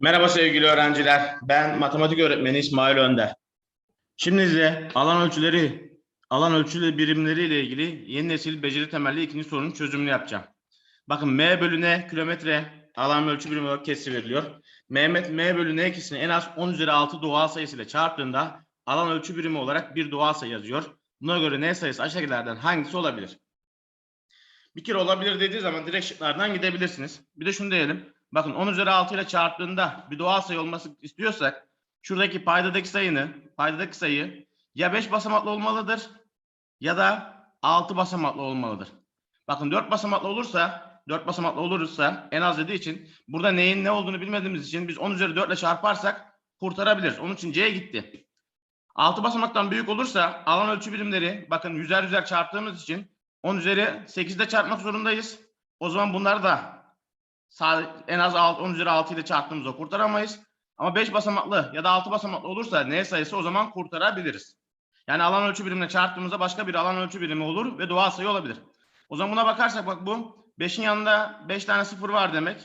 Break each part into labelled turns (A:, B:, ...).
A: Merhaba sevgili öğrenciler. Ben matematik öğretmeni İsmail Önder. Şimdi size alan ölçüleri, alan ölçülü birimleri ile ilgili yeni nesil beceri temelli ikinci sorunun çözümünü yapacağım. Bakın M bölü N kilometre alan ölçü birimi olarak kesri veriliyor. Mehmet M bölü N ikisini en az 10 üzeri 6 doğal sayısıyla çarptığında alan ölçü birimi olarak bir doğal sayı yazıyor. Buna göre N sayısı aşağıdakilerden hangisi olabilir? Bir kere olabilir dediği zaman direkt şıklardan gidebilirsiniz. Bir de şunu diyelim. Bakın 10 üzeri 6 ile çarptığında bir doğal sayı olması istiyorsak şuradaki paydadaki sayının paydadaki sayı ya 5 basamaklı olmalıdır ya da 6 basamaklı olmalıdır. Bakın 4 basamaklı olursa 4 basamaklı olursa en az dediği için burada neyin ne olduğunu bilmediğimiz için biz 10 üzeri 4 ile çarparsak kurtarabiliriz. Onun için C'ye gitti. 6 basamaktan büyük olursa alan ölçü birimleri bakın yüzer yüzer çarptığımız için 10 üzeri 8 ile çarpmak zorundayız. O zaman bunları da en az 6, 10 üzeri 6 ile çarptığımızda kurtaramayız. Ama 5 basamaklı ya da 6 basamaklı olursa n sayısı o zaman kurtarabiliriz. Yani alan ölçü birimine çarptığımızda başka bir alan ölçü birimi olur ve doğal sayı olabilir. O zaman buna bakarsak bak bu 5'in yanında 5 tane sıfır var demek.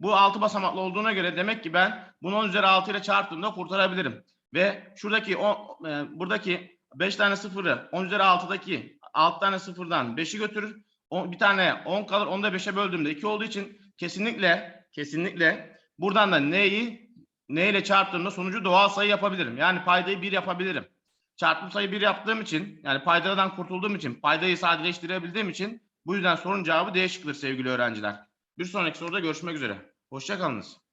A: Bu 6 basamaklı olduğuna göre demek ki ben bunu 10 üzeri 6 ile çarptığımda kurtarabilirim. Ve şuradaki o e, buradaki 5 tane sıfırı 10 üzeri 6'daki 6 tane sıfırdan 5'i götürür. O, bir tane 10 kalır. Onu da 5'e böldüğümde 2 olduğu için kesinlikle kesinlikle buradan da neyi ne ile çarptığımda sonucu doğal sayı yapabilirim. Yani paydayı 1 yapabilirim. Çarpım sayı 1 yaptığım için yani paydadan kurtulduğum için paydayı sadeleştirebildiğim için bu yüzden sorunun cevabı D sevgili öğrenciler. Bir sonraki soruda görüşmek üzere. Hoşçakalınız.